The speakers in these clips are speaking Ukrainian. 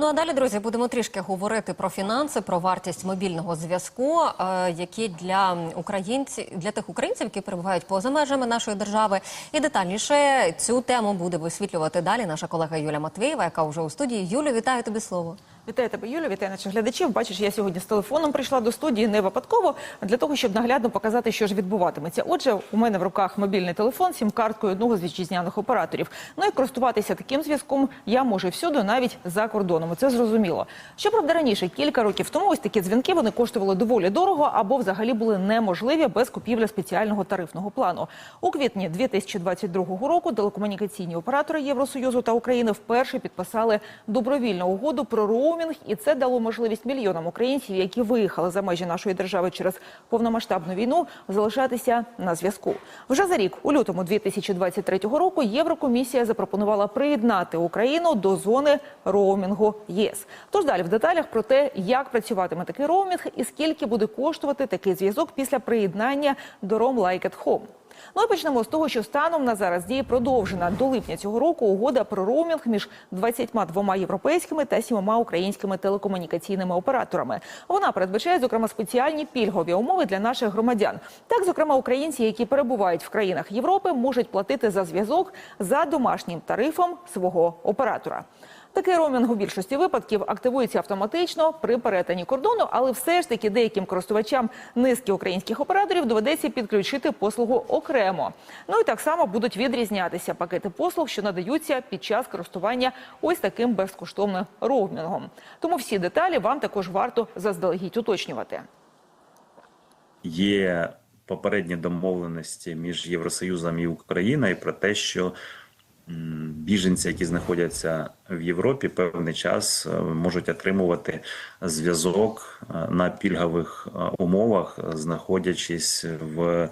Ну а далі, друзі, будемо трішки говорити про фінанси, про вартість мобільного зв'язку, е, які для українців для тих українців, які перебувають поза межами нашої держави. І детальніше цю тему буде висвітлювати далі наша колега Юля Матвієва, яка вже у студії. Юлю, вітаю тобі слово. Вітаю тебе, Юля, вітаю наших глядачів. Бачиш, я сьогодні з телефоном прийшла до студії не випадково, для того, щоб наглядно показати, що ж відбуватиметься. Отже, у мене в руках мобільний телефон, сім-карткою одного з вітчизняних операторів. Ну і користуватися таким зв'язком я можу всюди, навіть за кордоном. Це зрозуміло. Щоправда, раніше кілька років тому ось такі дзвінки вони коштували доволі дорого або взагалі були неможливі без купівлі спеціального тарифного плану. У квітні 2022 року телекомунікаційні оператори Євросоюзу та України вперше підписали добровільну угоду про роумінг, і це дало можливість мільйонам українців, які виїхали за межі нашої держави через повномасштабну війну, залишатися на зв'язку. Вже за рік, у лютому 2023 року, Єврокомісія запропонувала приєднати Україну до зони роумінгу ЄС. Тож далі в деталях про те, як працюватиме такий роумінг і скільки буде коштувати такий зв'язок після приєднання до Roam Like at Home. Ну і почнемо з того, що станом на зараз діє продовжена до липня цього року угода про роумінг між 22 європейськими та 7 українськими телекомунікаційними операторами. Вона передбачає зокрема спеціальні пільгові умови для наших громадян. Так, зокрема, українці, які перебувають в країнах Європи, можуть платити за зв'язок за домашнім тарифом свого оператора. Такий роумінг у більшості випадків активується автоматично при перетині кордону, але все ж таки деяким користувачам низки українських операторів доведеться підключити послугу окремо. Ну і так само будуть відрізнятися пакети послуг, що надаються під час користування ось таким безкоштовним роумінгом. Тому всі деталі вам також варто заздалегідь уточнювати. є попередні домовленості між Євросоюзом і Україною про те, що біженці, які знаходяться в Європі, певний час е, можуть отримувати зв'язок е, на пільгових е, умовах, знаходячись в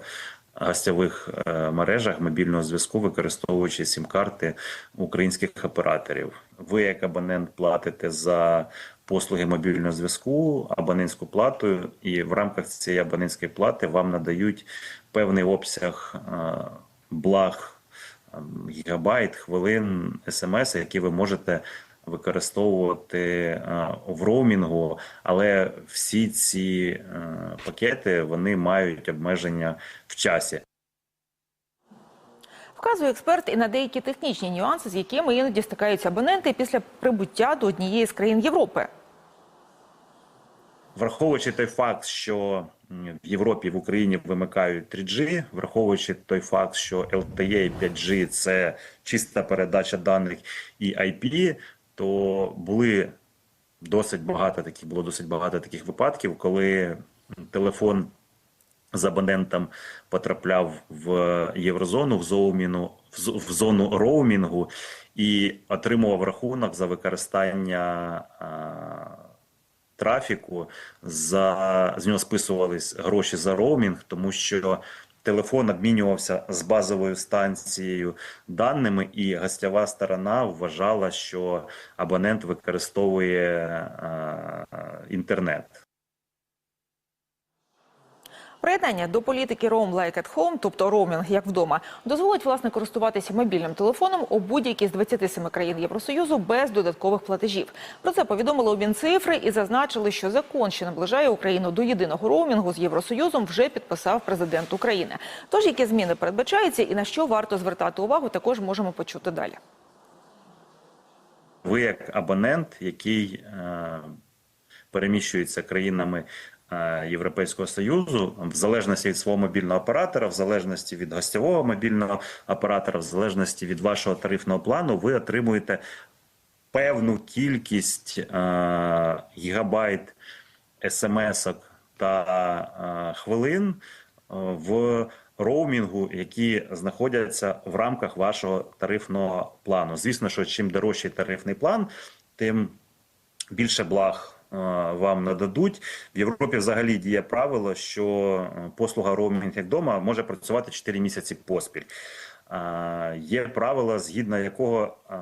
гостьових е, мережах мобільного зв'язку, використовуючи сім-карти українських операторів. Ви, як абонент, платите за послуги мобільного зв'язку, абонентську плату, і в рамках цієї абонентської плати вам надають певний обсяг благ гігабайт, хвилин, смс, які ви можете використовувати е, в роумінгу, але всі ці е, пакети вони мають обмеження в часі. Вказує експерт і на деякі технічні нюанси, з якими іноді стикаються абоненти після прибуття до однієї з країн Європи. Враховуючи той факт, що в Європі в Україні вимикають 3G, враховуючи той факт, що LTE і 5G – це чиста передача даних і IP, то були досить багато таких було досить багато таких випадків, коли телефон з абонентом потрапляв в єврозону, в зоуміну, в зо- зону роумінгу і отримував рахунок за використання. Трафіку, за з нього списувались гроші за роумінг, тому що телефон обмінювався з базовою станцією даними, і гостєва сторона вважала, що абонент використовує е, інтернет. Приєднання до політики Roam Like at Home, тобто роумінг як вдома, дозволить власне користуватися мобільним телефоном у будь-якій з 27 країн Євросоюзу без додаткових платежів. Про це повідомили у і зазначили, що закон, що наближає Україну до єдиного роумінгу з Євросоюзом, вже підписав президент України. Тож які зміни передбачаються і на що варто звертати увагу, також можемо почути далі. Ви як абонент, який е, переміщується країнами Європейського Союзу, в залежності від свого мобільного оператора, в залежності від гостєвого мобільного оператора, в залежності від вашого тарифного плану, ви отримуєте певну кількість е, гігабайт смс-ок та е, хвилин е, в роумінгу, які знаходяться в рамках вашого тарифного плану. Звісно, що чим дорожчий тарифний план, тим більше благ е, вам нададуть. В Європі взагалі діє правило, що е, послуга роумінг як вдома може працювати 4 місяці поспіль. Е, Є правило, згідно якого е,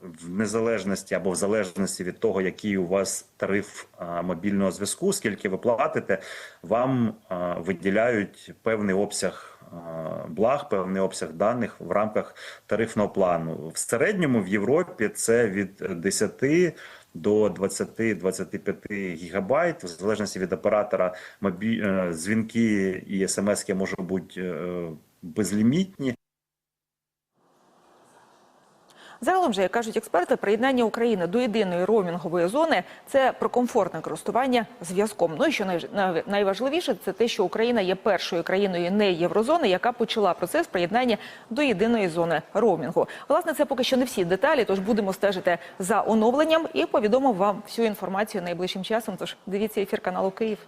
в незалежності або в залежності від того, який у вас тариф е, мобільного зв'язку, скільки ви платите, вам е, виділяють певний обсяг е, благ, певний обсяг даних в рамках тарифного плану. В середньому в Європі це від 10 до 20-25 гігабайт. В залежності від оператора мобі... е, дзвінки і смски можуть бути е, безлімітні. Загалом же, як кажуть експерти, приєднання України до єдиної роумінгової зони це про комфортне користування зв'язком. Ну і що най- най- найважливіше, це те, що Україна є першою країною не єврозони, яка почала процес приєднання до єдиної зони роумінгу. Власне, це поки що не всі деталі, тож будемо стежити за оновленням і повідомимо вам всю інформацію найближчим часом. Тож дивіться ефір каналу Київ.